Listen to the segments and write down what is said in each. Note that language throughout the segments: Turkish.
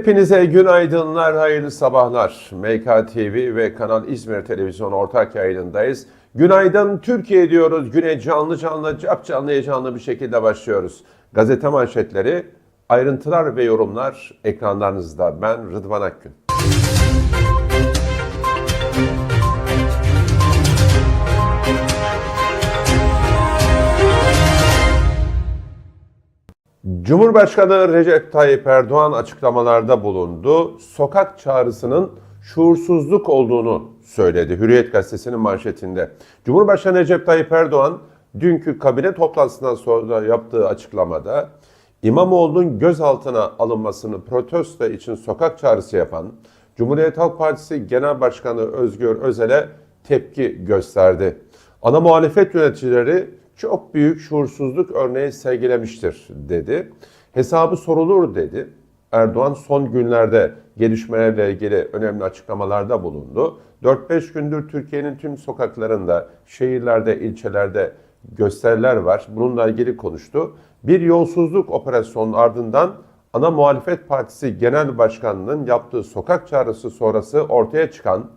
Hepinize günaydınlar, hayırlı sabahlar. MK TV ve Kanal İzmir Televizyon ortak yayınındayız. Günaydın Türkiye diyoruz. Güne canlı canlı, cap canlı heyecanlı bir şekilde başlıyoruz. Gazete manşetleri, ayrıntılar ve yorumlar ekranlarınızda. Ben Rıdvan Akgün. Cumhurbaşkanı Recep Tayyip Erdoğan açıklamalarda bulundu. Sokak çağrısının şuursuzluk olduğunu söyledi Hürriyet gazetesinin manşetinde. Cumhurbaşkanı Recep Tayyip Erdoğan dünkü kabine toplantısından sonra yaptığı açıklamada İmamoğlu'nun gözaltına alınmasını protesto için sokak çağrısı yapan Cumhuriyet Halk Partisi Genel Başkanı Özgür Özel'e tepki gösterdi. Ana muhalefet yöneticileri çok büyük şuursuzluk örneği sergilemiştir dedi. Hesabı sorulur dedi. Erdoğan son günlerde gelişmelerle ilgili önemli açıklamalarda bulundu. 4-5 gündür Türkiye'nin tüm sokaklarında, şehirlerde, ilçelerde gösteriler var. Bununla ilgili konuştu. Bir yolsuzluk operasyonunun ardından ana muhalefet partisi genel başkanının yaptığı sokak çağrısı sonrası ortaya çıkan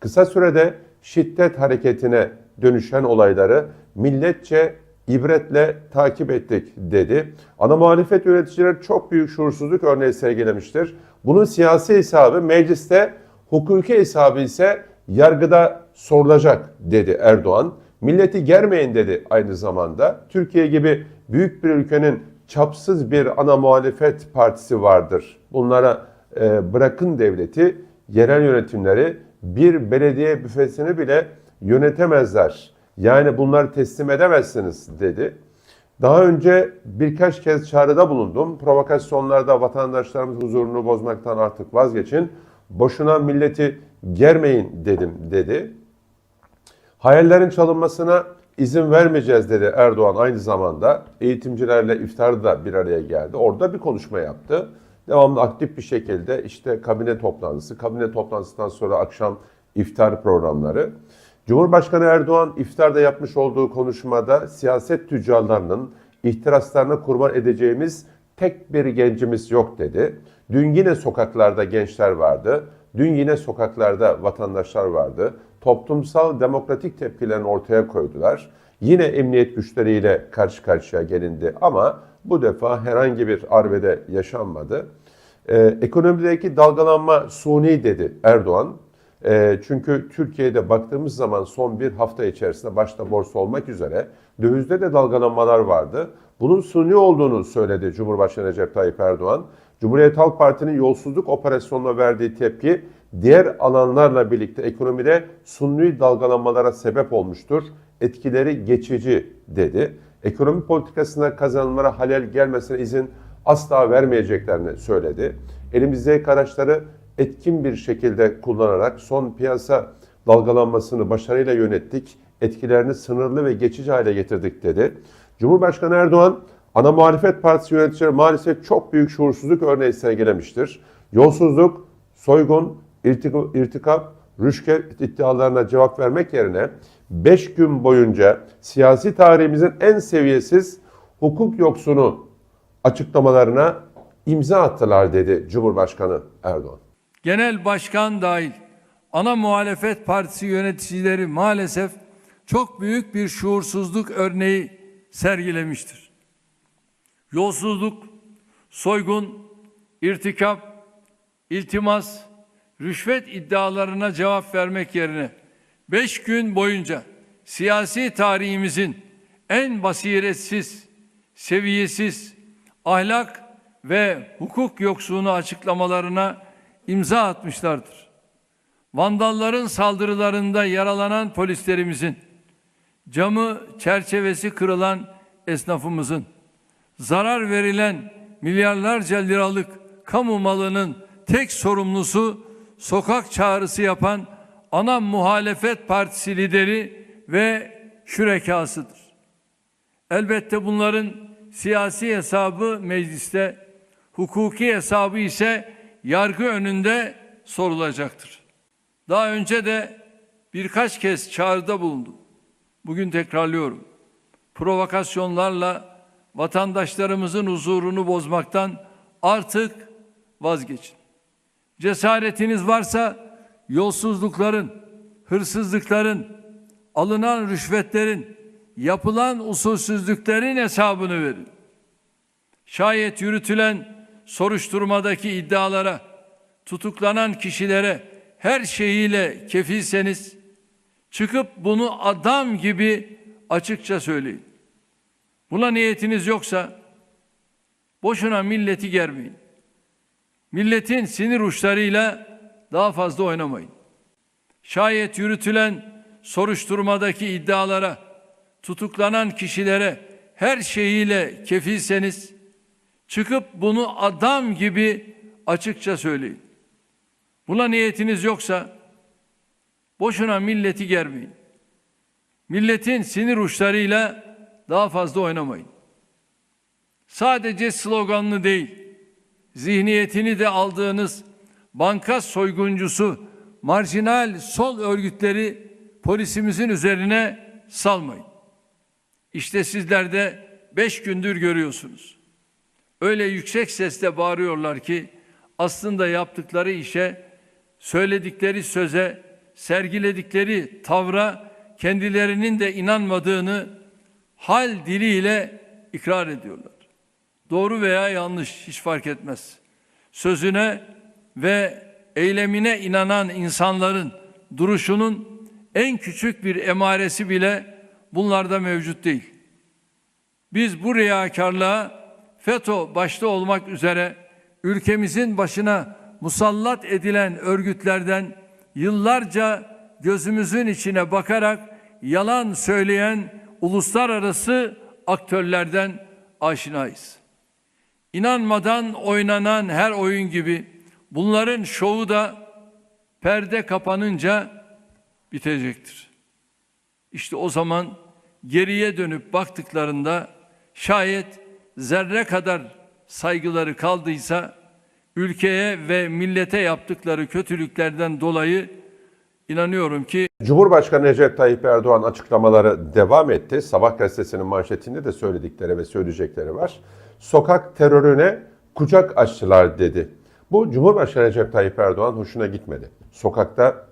kısa sürede şiddet hareketine dönüşen olayları milletçe ibretle takip ettik dedi. Ana muhalefet yöneticileri çok büyük şuursuzluk örneği sergilemiştir. Bunun siyasi hesabı mecliste, hukuki hesabı ise yargıda sorulacak dedi Erdoğan. Milleti germeyin dedi aynı zamanda. Türkiye gibi büyük bir ülkenin çapsız bir ana muhalefet partisi vardır. Bunlara e, bırakın devleti, yerel yönetimleri bir belediye büfesini bile yönetemezler. Yani bunları teslim edemezsiniz dedi. Daha önce birkaç kez çağrıda bulundum. Provokasyonlarda vatandaşlarımız huzurunu bozmaktan artık vazgeçin. Boşuna milleti germeyin dedim dedi. Hayallerin çalınmasına izin vermeyeceğiz dedi Erdoğan aynı zamanda. Eğitimcilerle iftarda bir araya geldi. Orada bir konuşma yaptı. Devamlı aktif bir şekilde işte kabine toplantısı, kabine toplantısından sonra akşam iftar programları. Cumhurbaşkanı Erdoğan iftarda yapmış olduğu konuşmada siyaset tüccarlarının ihtiraslarına kurban edeceğimiz tek bir gencimiz yok dedi. Dün yine sokaklarda gençler vardı. Dün yine sokaklarda vatandaşlar vardı. Toplumsal demokratik tepkilerini ortaya koydular. Yine emniyet güçleriyle karşı karşıya gelindi ama bu defa herhangi bir arbede yaşanmadı. Ee, ekonomideki dalgalanma suni dedi Erdoğan. E, çünkü Türkiye'de baktığımız zaman son bir hafta içerisinde başta borsa olmak üzere dövizde de dalgalanmalar vardı. Bunun suni olduğunu söyledi Cumhurbaşkanı Recep Tayyip Erdoğan. Cumhuriyet Halk Parti'nin yolsuzluk operasyonuna verdiği tepki diğer alanlarla birlikte ekonomide suni dalgalanmalara sebep olmuştur. Etkileri geçici dedi. Ekonomi politikasına kazanımlara halel gelmesine izin asla vermeyeceklerini söyledi. Elimizdeki araçları etkin bir şekilde kullanarak son piyasa dalgalanmasını başarıyla yönettik. Etkilerini sınırlı ve geçici hale getirdik dedi. Cumhurbaşkanı Erdoğan, ana muhalefet partisi yöneticileri maalesef çok büyük şuursuzluk örneği sergilemiştir. Yolsuzluk, soygun, irtik- irtikap, rüşket iddialarına cevap vermek yerine 5 gün boyunca siyasi tarihimizin en seviyesiz hukuk yoksunu açıklamalarına imza attılar dedi Cumhurbaşkanı Erdoğan. Genel başkan dahil ana muhalefet partisi yöneticileri maalesef çok büyük bir şuursuzluk örneği sergilemiştir. Yolsuzluk, soygun, irtikap, iltimas, rüşvet iddialarına cevap vermek yerine beş gün boyunca siyasi tarihimizin en basiretsiz, seviyesiz, ahlak ve hukuk yoksunu açıklamalarına imza atmışlardır. Vandalların saldırılarında yaralanan polislerimizin, camı çerçevesi kırılan esnafımızın, zarar verilen milyarlarca liralık kamu malının tek sorumlusu sokak çağrısı yapan ana muhalefet partisi lideri ve şürekasıdır. Elbette bunların siyasi hesabı mecliste, hukuki hesabı ise yargı önünde sorulacaktır. Daha önce de birkaç kez çağrıda bulundum. Bugün tekrarlıyorum. Provokasyonlarla vatandaşlarımızın huzurunu bozmaktan artık vazgeçin. Cesaretiniz varsa yolsuzlukların, hırsızlıkların, alınan rüşvetlerin, yapılan usulsüzlüklerin hesabını verin. Şayet yürütülen soruşturmadaki iddialara, tutuklanan kişilere her şeyiyle kefilseniz, çıkıp bunu adam gibi açıkça söyleyin. Buna niyetiniz yoksa, boşuna milleti germeyin. Milletin sinir uçlarıyla daha fazla oynamayın. Şayet yürütülen soruşturmadaki iddialara, tutuklanan kişilere her şeyiyle kefilseniz, çıkıp bunu adam gibi açıkça söyleyin. Buna niyetiniz yoksa, boşuna milleti germeyin. Milletin sinir uçlarıyla daha fazla oynamayın. Sadece sloganını değil, zihniyetini de aldığınız banka soyguncusu, marjinal sol örgütleri polisimizin üzerine salmayın. İşte sizler de beş gündür görüyorsunuz. Öyle yüksek sesle bağırıyorlar ki aslında yaptıkları işe, söyledikleri söze, sergiledikleri tavra kendilerinin de inanmadığını hal diliyle ikrar ediyorlar. Doğru veya yanlış hiç fark etmez. Sözüne ve eylemine inanan insanların duruşunun en küçük bir emaresi bile bunlarda mevcut değil. Biz bu riyakarlığa FETÖ başta olmak üzere ülkemizin başına musallat edilen örgütlerden yıllarca gözümüzün içine bakarak yalan söyleyen uluslararası aktörlerden aşinayız. İnanmadan oynanan her oyun gibi bunların şovu da perde kapanınca bitecektir. İşte o zaman geriye dönüp baktıklarında şayet zerre kadar saygıları kaldıysa ülkeye ve millete yaptıkları kötülüklerden dolayı inanıyorum ki Cumhurbaşkanı Recep Tayyip Erdoğan açıklamaları devam etti. Sabah gazetesinin manşetinde de söyledikleri ve söyleyecekleri var. Sokak terörüne kucak açtılar dedi. Bu Cumhurbaşkanı Recep Tayyip Erdoğan hoşuna gitmedi. Sokakta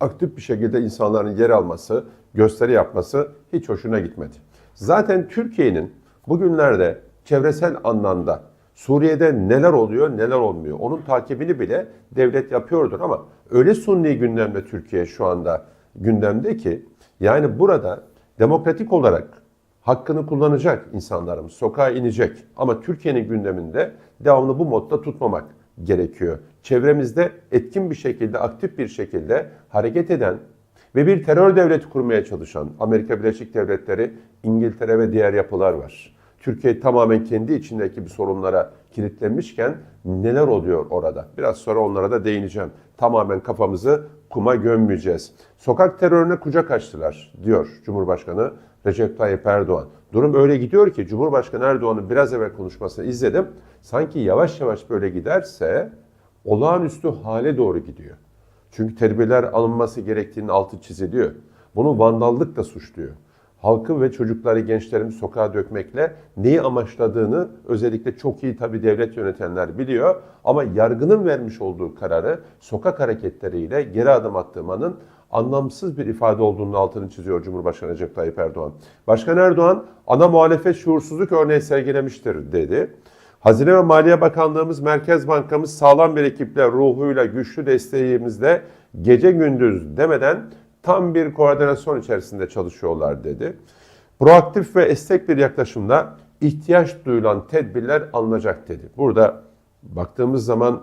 aktif bir şekilde insanların yer alması, gösteri yapması hiç hoşuna gitmedi. Zaten Türkiye'nin bugünlerde çevresel anlamda Suriye'de neler oluyor, neler olmuyor. Onun takibini bile devlet yapıyordur ama öyle sunni gündemde Türkiye şu anda gündemde ki yani burada demokratik olarak hakkını kullanacak insanlarımız sokağa inecek ama Türkiye'nin gündeminde devamlı bu modda tutmamak gerekiyor. Çevremizde etkin bir şekilde, aktif bir şekilde hareket eden ve bir terör devleti kurmaya çalışan Amerika Birleşik Devletleri, İngiltere ve diğer yapılar var. Türkiye tamamen kendi içindeki bir sorunlara kilitlenmişken neler oluyor orada? Biraz sonra onlara da değineceğim. Tamamen kafamızı kuma gömmeyeceğiz. Sokak terörüne kucak açtılar diyor Cumhurbaşkanı Recep Tayyip Erdoğan. Durum öyle gidiyor ki Cumhurbaşkanı Erdoğan'ın biraz evvel konuşmasını izledim. Sanki yavaş yavaş böyle giderse olağanüstü hale doğru gidiyor. Çünkü tedbirler alınması gerektiğinin altı çiziliyor. Bunu vandallık da suçluyor. Halkı ve çocukları, gençlerimizi sokağa dökmekle neyi amaçladığını özellikle çok iyi tabi devlet yönetenler biliyor. Ama yargının vermiş olduğu kararı sokak hareketleriyle geri adım attırmanın anlamsız bir ifade olduğunu altını çiziyor Cumhurbaşkanı Recep Tayyip Erdoğan. Başkan Erdoğan ana muhalefet şuursuzluk örneği sergilemiştir dedi. Hazine ve Maliye Bakanlığımız, Merkez Bankamız sağlam bir ekiple, ruhuyla, güçlü desteğimizle gece gündüz demeden tam bir koordinasyon içerisinde çalışıyorlar dedi. Proaktif ve esnek bir yaklaşımla ihtiyaç duyulan tedbirler alınacak dedi. Burada baktığımız zaman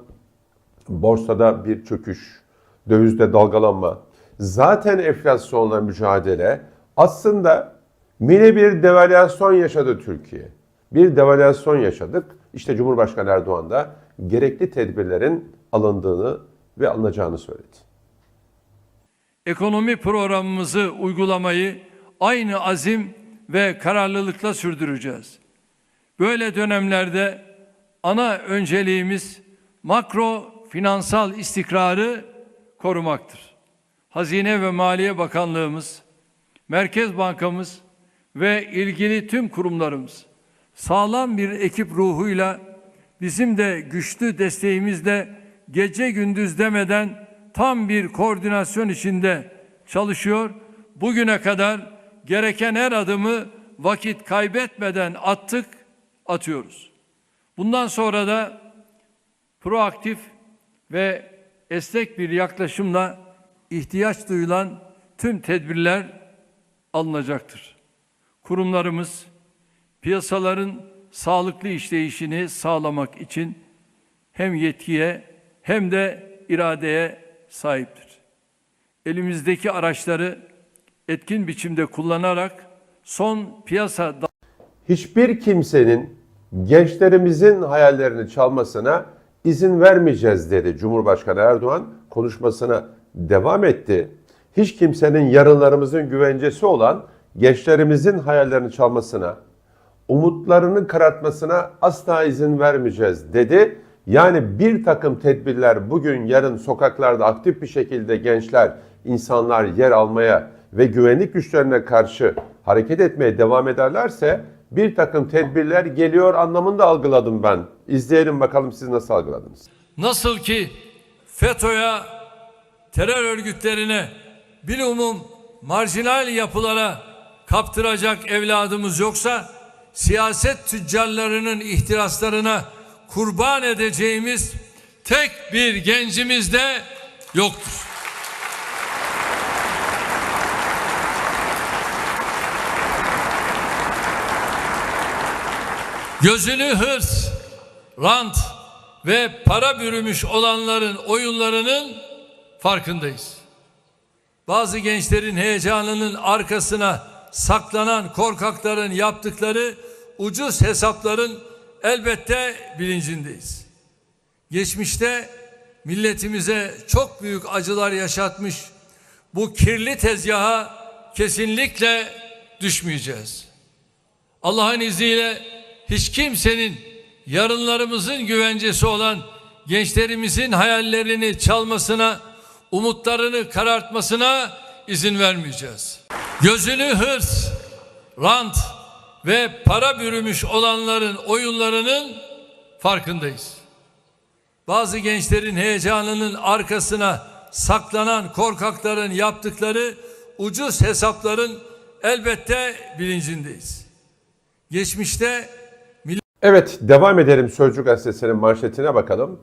borsada bir çöküş, dövizde dalgalanma, zaten enflasyonla mücadele aslında mini bir devalüasyon yaşadı Türkiye. Bir devalüasyon yaşadık. İşte Cumhurbaşkanı Erdoğan da gerekli tedbirlerin alındığını ve alınacağını söyledi. Ekonomi programımızı uygulamayı aynı azim ve kararlılıkla sürdüreceğiz. Böyle dönemlerde ana önceliğimiz makro finansal istikrarı korumaktır. Hazine ve Maliye Bakanlığımız, Merkez Bankamız ve ilgili tüm kurumlarımız sağlam bir ekip ruhuyla bizim de güçlü desteğimizle gece gündüz demeden tam bir koordinasyon içinde çalışıyor. Bugüne kadar gereken her adımı vakit kaybetmeden attık, atıyoruz. Bundan sonra da proaktif ve esnek bir yaklaşımla ihtiyaç duyulan tüm tedbirler alınacaktır. Kurumlarımız piyasaların sağlıklı işleyişini sağlamak için hem yetkiye hem de iradeye sahiptir. Elimizdeki araçları etkin biçimde kullanarak son piyasa Hiçbir kimsenin gençlerimizin hayallerini çalmasına izin vermeyeceğiz dedi Cumhurbaşkanı Erdoğan konuşmasına devam etti. Hiç kimsenin yarınlarımızın güvencesi olan gençlerimizin hayallerini çalmasına, umutlarını karartmasına asla izin vermeyeceğiz dedi. Yani bir takım tedbirler bugün yarın sokaklarda aktif bir şekilde gençler, insanlar yer almaya ve güvenlik güçlerine karşı hareket etmeye devam ederlerse bir takım tedbirler geliyor anlamında algıladım ben. İzleyelim bakalım siz nasıl algıladınız? Nasıl ki FETÖ'ye, terör örgütlerine, bilumum marjinal yapılara kaptıracak evladımız yoksa siyaset tüccarlarının ihtiraslarına kurban edeceğimiz tek bir gencimiz de yoktur. Gözünü hırs, rant ve para bürümüş olanların oyunlarının farkındayız. Bazı gençlerin heyecanının arkasına saklanan korkakların yaptıkları ucuz hesapların elbette bilincindeyiz. Geçmişte milletimize çok büyük acılar yaşatmış bu kirli tezgaha kesinlikle düşmeyeceğiz. Allah'ın izniyle hiç kimsenin yarınlarımızın güvencesi olan gençlerimizin hayallerini çalmasına, umutlarını karartmasına izin vermeyeceğiz. Gözünü hırs, rant ve para bürümüş olanların oyunlarının farkındayız. Bazı gençlerin heyecanının arkasına saklanan korkakların yaptıkları ucuz hesapların elbette bilincindeyiz. Geçmişte Evet devam edelim Sözcü Gazetesi'nin manşetine bakalım.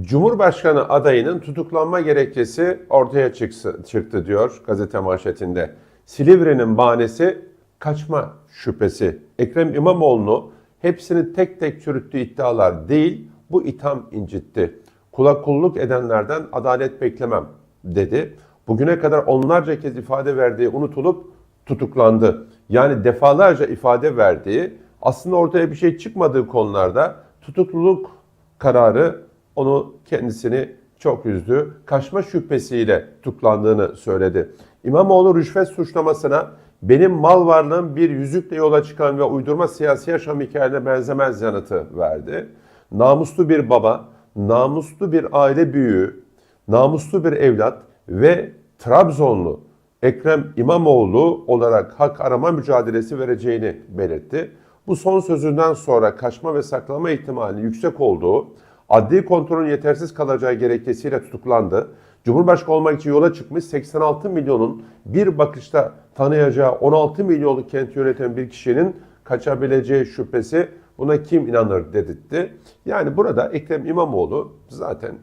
Cumhurbaşkanı adayının tutuklanma gerekçesi ortaya çıksı, çıktı diyor gazete manşetinde. Silivri'nin bahanesi kaçma şüphesi. Ekrem İmamoğlu'nu hepsini tek tek çürüttüğü iddialar değil bu itham incitti. Kulak kulluk edenlerden adalet beklemem dedi. Bugüne kadar onlarca kez ifade verdiği unutulup tutuklandı. Yani defalarca ifade verdiği aslında ortaya bir şey çıkmadığı konularda tutukluluk kararı onu kendisini çok üzdü. Kaçma şüphesiyle tutuklandığını söyledi. İmamoğlu rüşvet suçlamasına benim mal varlığım bir yüzükle yola çıkan ve uydurma siyasi yaşam hikayelerine benzemez yanıtı verdi. Namuslu bir baba, namuslu bir aile büyüğü, namuslu bir evlat ve Trabzonlu Ekrem İmamoğlu olarak hak arama mücadelesi vereceğini belirtti. Bu son sözünden sonra kaçma ve saklama ihtimali yüksek olduğu, adli kontrolün yetersiz kalacağı gerekçesiyle tutuklandı. Cumhurbaşkanı olmak için yola çıkmış 86 milyonun bir bakışta tanıyacağı 16 milyonluk kenti yöneten bir kişinin kaçabileceği şüphesi buna kim inanır dedirtti. Yani burada Ekrem İmamoğlu zaten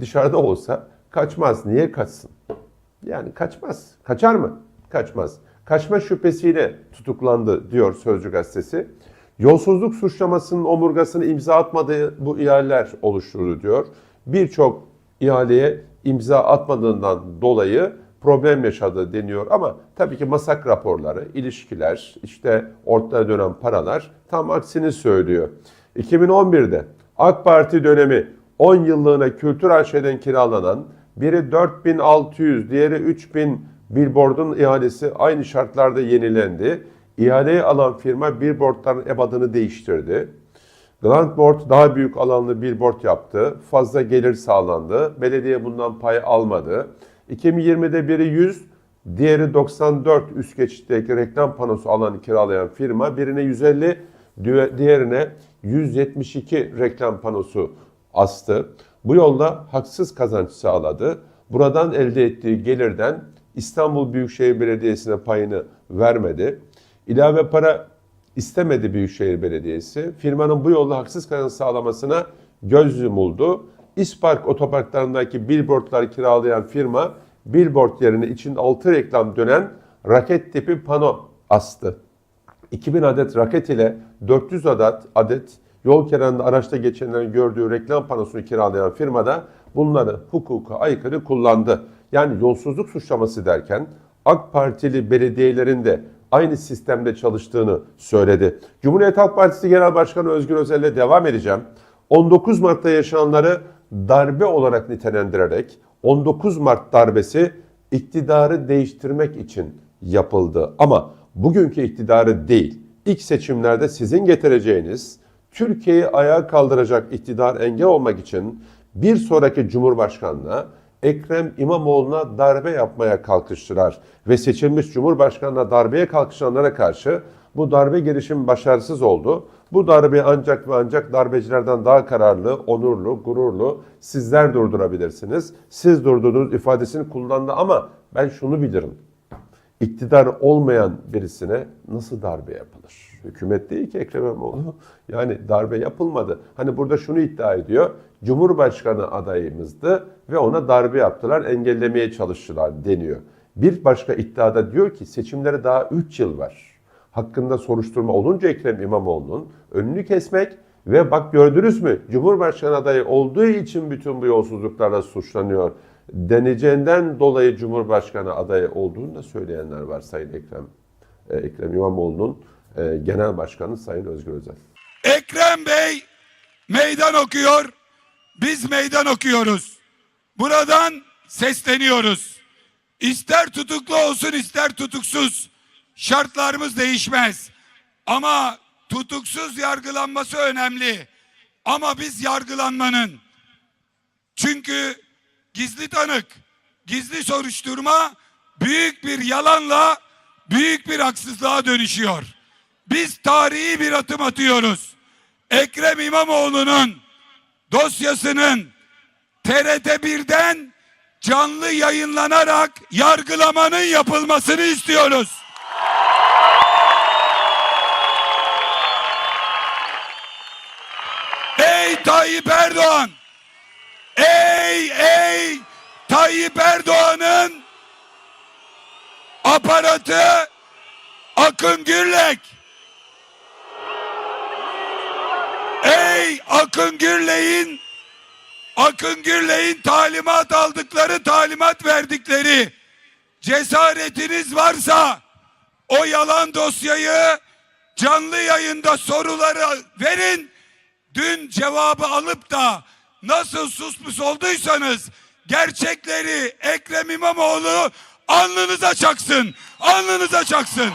dışarıda olsa kaçmaz. Niye kaçsın? Yani kaçmaz. Kaçar mı? Kaçmaz. Kaçma şüphesiyle tutuklandı diyor Sözcü gazetesi. Yolsuzluk suçlamasının omurgasını imza atmadığı bu ihaleler oluşturdu diyor. Birçok ihaleye imza atmadığından dolayı problem yaşadı deniyor ama tabii ki masak raporları, ilişkiler, işte ortaya dönen paralar tam aksini söylüyor. 2011'de AK Parti dönemi 10 yıllığına Kültür AŞ'den kiralanan biri 4600, diğeri 3000 billboardun ihalesi aynı şartlarda yenilendi. İhaleyi alan firma billboardların ebadını değiştirdi. Grand Board daha büyük alanlı billboard yaptı. Fazla gelir sağlandı. Belediye bundan pay almadı. 2020'de biri 100, diğeri 94 üst geçitteki reklam panosu alanı kiralayan firma birine 150, diğerine 172 reklam panosu astı. Bu yolla haksız kazanç sağladı. Buradan elde ettiği gelirden İstanbul Büyükşehir Belediyesi'ne payını vermedi. İlave para istemedi Büyükşehir Belediyesi. Firmanın bu yolla haksız kazanç sağlamasına göz yumuldu. İspark otoparklarındaki billboardlar kiralayan firma billboard yerine içinde altı reklam dönen raket tipi pano astı. 2000 adet raket ile 400 adet adet yol kenarında araçta geçenlerin gördüğü reklam panosunu kiralayan firmada bunları hukuka aykırı kullandı. Yani yolsuzluk suçlaması derken AK Partili belediyelerin de aynı sistemde çalıştığını söyledi. Cumhuriyet Halk Partisi Genel Başkanı Özgür Özel'le devam edeceğim. 19 Mart'ta yaşananları darbe olarak nitelendirerek 19 Mart darbesi iktidarı değiştirmek için yapıldı. Ama bugünkü iktidarı değil, ilk seçimlerde sizin getireceğiniz Türkiye'yi ayağa kaldıracak iktidar engel olmak için bir sonraki Cumhurbaşkanı'na Ekrem İmamoğlu'na darbe yapmaya kalkıştılar. Ve seçilmiş Cumhurbaşkanı'na darbeye kalkışanlara karşı bu darbe girişimi başarısız oldu. Bu darbe ancak ve ancak darbecilerden daha kararlı, onurlu, gururlu sizler durdurabilirsiniz. Siz durdurdunuz ifadesini kullandı ama ben şunu bilirim. İktidar olmayan birisine nasıl darbe yapılır? Hükümet değil ki Ekrem İmamoğlu. Yani darbe yapılmadı. Hani burada şunu iddia ediyor. Cumhurbaşkanı adayımızdı ve ona darbe yaptılar, engellemeye çalıştılar deniyor. Bir başka iddiada diyor ki seçimlere daha 3 yıl var. Hakkında soruşturma olunca Ekrem İmamoğlu'nun önünü kesmek ve bak gördünüz mü Cumhurbaşkanı adayı olduğu için bütün bu yolsuzluklarla suçlanıyor deneceğinden dolayı Cumhurbaşkanı adayı olduğunu da söyleyenler var Sayın Ekrem. e, Ekrem İmamoğlu'nun e, genel başkanı Sayın Özgür Özel. Ekrem Bey meydan okuyor. Biz meydan okuyoruz. Buradan sesleniyoruz. İster tutuklu olsun ister tutuksuz. Şartlarımız değişmez. Ama tutuksuz yargılanması önemli. Ama biz yargılanmanın çünkü gizli tanık, gizli soruşturma büyük bir yalanla büyük bir haksızlığa dönüşüyor. Biz tarihi bir atım atıyoruz. Ekrem İmamoğlu'nun dosyasının TRT 1'den canlı yayınlanarak yargılamanın yapılmasını istiyoruz. Ey Tayyip Erdoğan! Ey ey Tayyip Erdoğan'ın aparatı Akın Gürlek Ey Akın Gürlek'in Akın Gürlek'in talimat aldıkları talimat verdikleri cesaretiniz varsa o yalan dosyayı canlı yayında soruları verin dün cevabı alıp da nasıl susmuş olduysanız gerçekleri Ekrem İmamoğlu alnınıza çaksın. Alnınıza çaksın.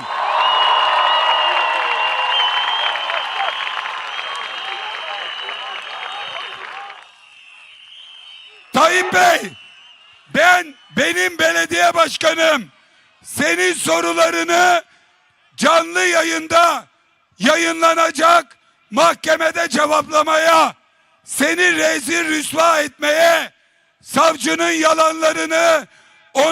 Tayyip Bey, ben benim belediye başkanım. Senin sorularını canlı yayında yayınlanacak mahkemede cevaplamaya, seni rezil rüsva etmeye, savcının yalanlarını